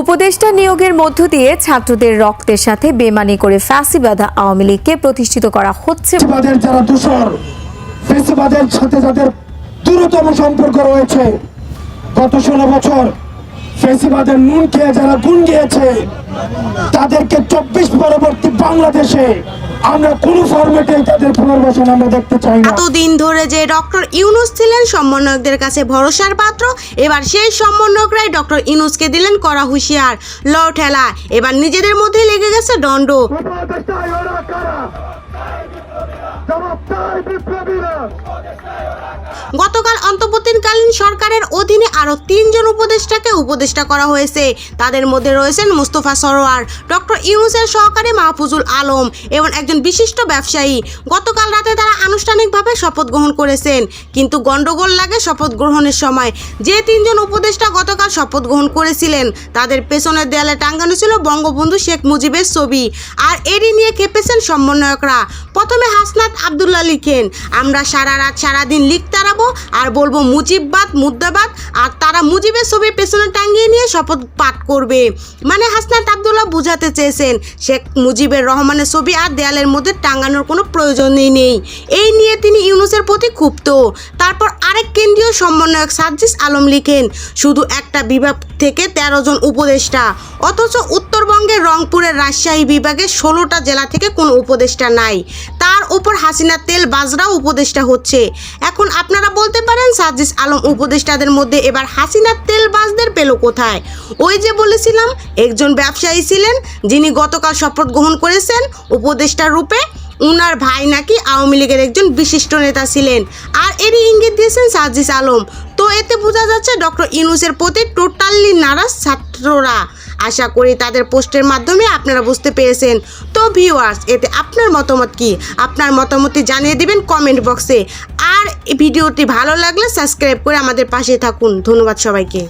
উপদেষ্টা নিয়োগের মধ্য দিয়ে ছাত্রদের রক্তের সাথে বেমানি করে ফ্যাসিবাদা আওয়ামী লীগকে প্রতিষ্ঠিত করা হচ্ছে। যারা দূষর ফেসিবাদের সাথে যাদের দূরতম সম্পর্ক রয়েছে, গত ষোলো বছর ফেসিবাদের নুন খেয়ে যারা গুণ গিয়েছে, তাদেরকে চব্বিশ পরবর্তী বাংলাদেশে আমরা কোন তাদের পুনর্বাসন আমরা দেখতে চাই না। এতদিন ধরে যে ডক্টর ইউনুস ছিলেন সমন্বয়কদের কাছে ভরসার পাত্র এবার সেই সমন্বয়করাই ডক্টর ইউনুসকে দিলেন করা হুঁশিয়ার। ল ঠেলা এবার নিজেদের মধ্যে লেগে গেছে দণ্ড। গতকাল অন্তর্বর্তীকালীন সরকারের অধীনে আরও তিনজন উপদেষ্টাকে উপদেষ্টা করা হয়েছে। তাদের মধ্যে রয়েছেন মুস্তফা সরোয়ার, ডক্টর ইউনুসের সহকারী মাহফুজুল আলম এবং একজন বিশিষ্ট ব্যবসায়ী। গতকাল রাতে তারা আনুষ্ঠানিকভাবে শপথ গ্রহণ করেছেন, কিন্তু গন্ডগোল লাগে শপথ গ্রহণের সময়। যে তিনজন উপদেষ্টা গতকাল শপথ গ্রহণ করেছিলেন। তাদের পেছনের দেয়ালে টাঙ্গানো ছিল বঙ্গবন্ধু শেখ মুজিবের ছবি। আর এরই নিয়ে খেপেছেন সমন্বয়করা। প্রথমে হাসনাত আবদুল্লাহ লিখেন, আমরা সারা রাত সারাদিন লিখ তাড়াবো আর বলব মুজিববাদ মুদ্রাবাদ আর তারা মুজিবের ছবি পেছনে টাঙ্গিয়ে নিয়ে শপথ পাঠ করবে। মানে হাসনাত আবদুল্লাহ বুঝাতে চেয়েছেন, শেখ মুজিবের রহমানের ছবি আর দেয়ালের মধ্যে টাঙ্গানোর কোনো প্রয়োজনই নেই। এই নিয়ে তিনি ইউনুসের প্রতি ক্ষুব্ধ। তারপর আরেক কেন্দ্রীয় সমন্বয়ক সাজ্জিস আলম লিখেন, শুধু একটা বিভাগ থেকে তেরো জন উপদেষ্টা, অথচ উত্তরবঙ্গের রংপুরের রাজশাহী বিভাগে ষোলোটা জেলা থেকে কোনো উপদেষ্টা নাই। তার উপর হাসিনা তেল বাজরাও উপদেষ্টা হচ্ছে। এখন আপনারা বলতে পারেন সাজিস আলম উপদেষ্টাদের মধ্যে এবার হাসিনার তেল বাজদের পেল কোথায়? ওই যে বলেছিলাম, একজন ব্যবসায়ী ছিলেন, যিনি গতকাল শপথ গ্রহণ করেছেন উপদেষ্টার রূপে। উনার ভাই নাকি আওয়ামী লীগের একজন বিশিষ্ট নেতা ছিলেন। আর এরই ইঙ্গিত দিয়েছেন সাজিস আলম। তো এতে বোঝা যাচ্ছে ডক্টর ইনুসের প্রতি টোটালি নারাজ ছাত্ররা। আশা করি তাদের পোস্টের মাধ্যমে আপনারা বুঝতে পেরেছেন। তো ভিউয়ার্স, এতে আপনার মতামত কি? আপনার মতামতটি জানিয়ে দিবেন কমেন্ট বক্সে। আর ভিডিওটি ভালো লাগলে সাবস্ক্রাইব করে আমাদের পাশে থাকুন। ধন্যবাদ সবাইকে।